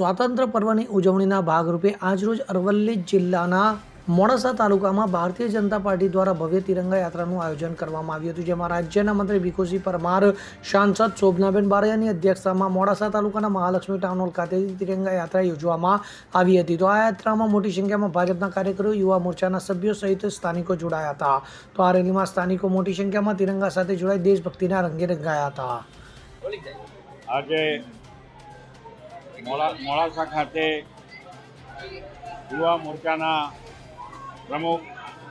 સ્વાતંત્ર્ય પર્વની ઉજવણીના ભાગરૂપે આજરોજ અરવલ્લી જિલ્લાના મોડાસા તાલુકામાં ભારતીય જનતા પાર્ટી દ્વારા ભવ્ય તિરંગા યાત્રાનું આયોજન કરવામાં આવ્યું હતું, જેમાં રાજ્યના મંત્રી ભીખુસિંહ પરમાર, સાંસદ શોભનાબેન બારૈયાની અધ્યક્ષતામાં મોડાસા તાલુકાના મહાલક્ષ્મી ટાઉન હોલ ખાતે તિરંગા યાત્રા યોજવામાં આવી હતી. તો આ યાત્રામાં મોટી સંખ્યામાં ભાજપના કાર્યકરો, યુવા મોરચાના સભ્યો સહિત સ્થાનિકો જોડાયા હતા. તો આ રેલીમાં સ્થાનિકો મોટી સંખ્યામાં તિરંગા સાથે જોડાઈ દેશભક્તિના રંગે રંગાયા હતા. આજે મોડા મોડાસા ખાતે યુવા મોરચાના પ્રમુખ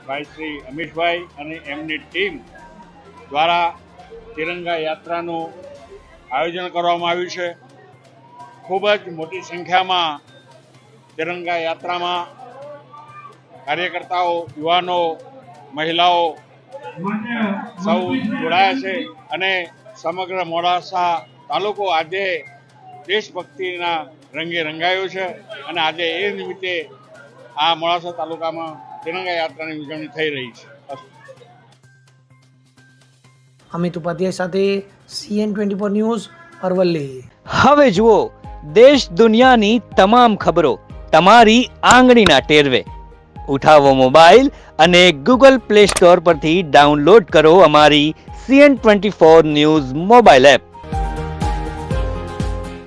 ભાઈ શ્રી અમીશભાઈ અને એમની ટીમ દ્વારા તિરંગા યાત્રાનું આયોજન કરવામાં આવ્યું છે. ખૂબ જ મોટી સંખ્યામાં તિરંગા યાત્રામાં કાર્યકર્તાઓ, યુવાનો, મહિલાઓ સૌ જોડાયા છે અને સમગ્ર મોડાસા તાલુકો આજે દેશભક્તિના રંગે રંગાયો છે અને આજે એ નિમિત્તે આ મોડાસા તાલુકામાં તિરંગા યાત્રાની ઉજવણી થઈ રહી છે. અમિત ઉપાધ્યાય સાથે CN twenty four news Aravalli. હવે જુઓ દેશ દુનિયાની તમામ ખબરો તમારી આંગળીના ટેરવે. ઉઠાવો મોબાઈલ અને ગૂગલ પ્લે સ્ટોર પરથી ડાઉનલોડ કરો અમારી CN twenty four news mobile app.